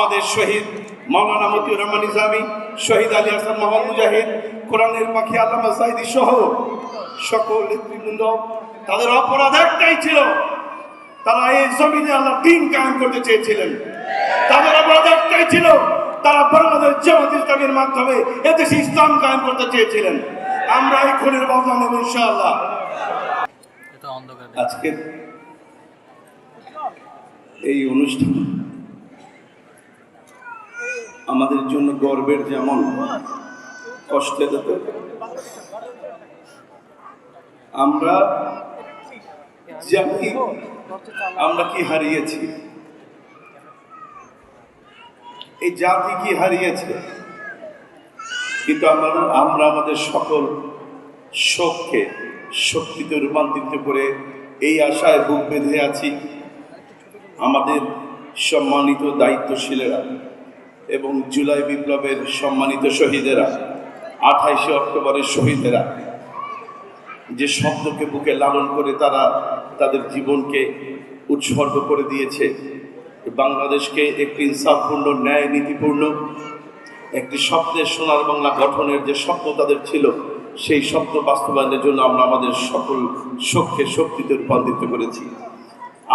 আমাদের শহীদ মাওলানা মতিউর রহমান ইসলামী শহীদ আলী হাসান মোহাম্মদ মুজাহিদ কোরআনের পাখি আল্লামা সাইদি সহ সকল নেতৃবৃন্দ তাদের অপরাধ একটাই ছিল তারা এই জমিনে আল্লাহ দিন কায়েম করতে চেয়েছিলেন। তাদের অপরাধ একটাই ছিল তারা বাংলাদেশ জামাত ইসলামের মাধ্যমে এদেশে ইসলাম কায়েম করতে চেয়েছিলেন। আমরা এই খুনের বদলা নেব ইনশাআল্লাহ। আজকের এই অনুষ্ঠান আমাদের জন্য গর্বের যেমন কষ্টের আমরা জানি আমরা কি হারিয়েছি। এই জাতি কি হারিয়েছে। কিন্তু আমরা আমরা আমাদের সকল শোককে শক্তিতে রূপান্তরিত করে এই আশায় বুক বেঁধে আছি। আমাদের সম্মানিত দায়িত্বশীলেরা। এবং জুলাই বিপ্লবের সম্মানিত শহীদেরা, আঠাইশে অক্টোবরের শহীদেরা, যে শব্দকে বুকে লালন করে তারা তাদের জীবনকে উৎসর্গ করে দিয়েছে। বাংলাদেশকে একটি ইনসাফপূর্ণ ন্যায় নীতিপূর্ণ একটি স্বপ্নের সোনার বাংলা গঠনের যে স্বপ্ন তাদের ছিল, সেই স্বপ্ন বাস্তবায়নের জন্য আমরা আমাদের সকল শোককে, শক্তিতে রূপান্তরিত করেছি।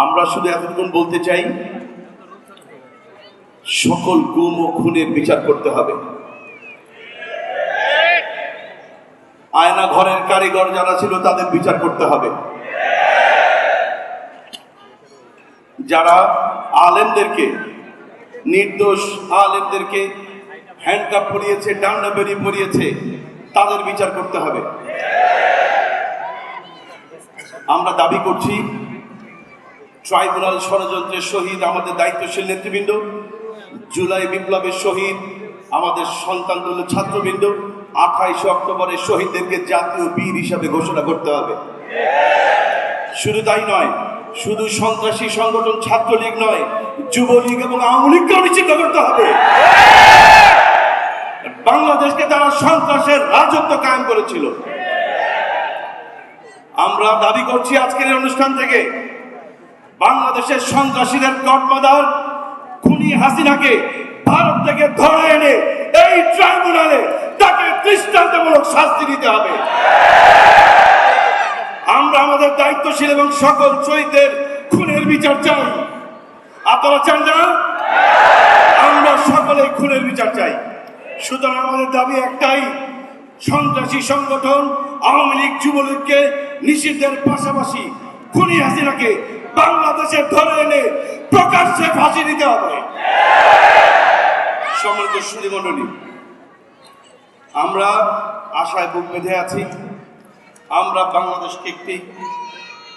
আমরা শুধু এতটুকুন বলতে চাই সকল গুম ও খুনের বিচার করতে হবে। আয়না ঘরের কারিগর যারা ছিল তাদের বিচার করতে হবে। যারা আলেমদেরকে, নির্দোষ আলেমদেরকে হ্যান্ডকাপ পরিয়েছে, ডান্ডা বেরিয়ে পরিয়েছে, তাদের বিচার করতে হবে। আমরা দাবি করছি, ট্রাইব্যুনাল ষড়যন্ত্রের শহীদ আমাদের দায়িত্বশীল নেতৃবৃন্দ জুলাই বিপ্লবের শহীদ, আমাদের সন্তান ছাত্রবৃন্দ, আঠাইশে অক্টোবরের শহীদদেরকে জাতীয় বীর হিসাবে ঘোষণা করতে হবে। শুধু তাই নয়, শুধু সন্ত্রাসী সংগঠন, ছাত্রলীগ নয়, যুবলীগ এবং আওয়ামী লীগকেও নিষিদ্ধ করতে হবে। বাংলাদেশকে তারা সন্ত্রাসের রাজত্ব কায়েম করেছিল। আমরা দাবি করছি আজকের অনুষ্ঠান থেকে, বাংলাদেশের সন্ত্রাসীদের গডমাদার খুনি হাসিনাকে ভারত থেকে ধরে এনে এই ট্রাইব্যুনালে তাকে দৃষ্টান্তমূলক শাস্তি দিতে হবে। আমরা আমাদের দায়িত্বশীল এবং সকল শহীদদের খুনের বিচার চাই। আপনারা চান না? আমরা সকলে খুনের বিচার চাই। সুতরাং আমাদের দাবি একটাই, সন্ত্রাসী সংগঠন আওয়ামী লীগ যুবলীগকে নিষিদ্ধের পাশাপাশি খুনি হাসিনাকে বাংলাদেশে ধরে এনে প্রকাশ্যে ফাঁসি দিতে হবে। সম্মানিত সুধীমণ্ডলী আমরা আশায় বুক বেঁধে আছি। আমরা বাংলাদেশকে একটি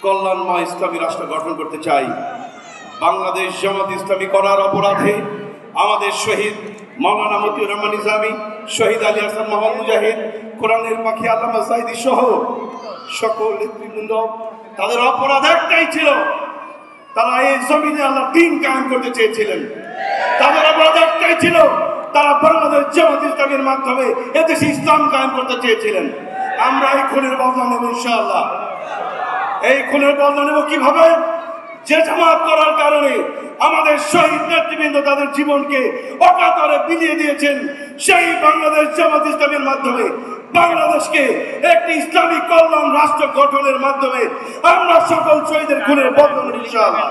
কল্যাণময় ইসলামী রাষ্ট্র গঠন করতে চাই। বাংলাদেশ জামাত ইসলামী করার অপরাধে আমাদের শহীদ মাওলানা মতিউর রহমান ইসলামী শহীদ আলী হাসান মোহাম্মদ মুজাহিদ, কোরআনের পাখি আল্লামা সাইদি সহ সকল নেতৃবৃন্দ, তাদের অপরাধ একটাই ছিল তারা এই জমিনে আল্লাহ দিন কায়েম করতে চেয়েছিলেন। তাদের অপরাধ একটাই ছিল, তারা বাংলাদেশ জামাত ইসলামের মাধ্যমে এদেশে ইসলাম কায়েম করতে চেয়েছিলেন। আমরা এই খুনের বদলা নেব ইনশাআল্লাহ। এই খুনের বদলা নেব কীভাবে? যে জামাত করার কারণে আমাদের শহীদ নেতৃবৃন্দ তাদের জীবনকে অকাতরে বিলিয়ে দিয়েছেন, সেই বাংলাদেশ জামাত ইসলামের মাধ্যমে বাংলাদেশকে একটি ইসলামিক কল্যাণ রাষ্ট্র গঠনের মাধ্যমে আমরা সকল শহীদের খুনের বদলা ইনশাআল্লাহ।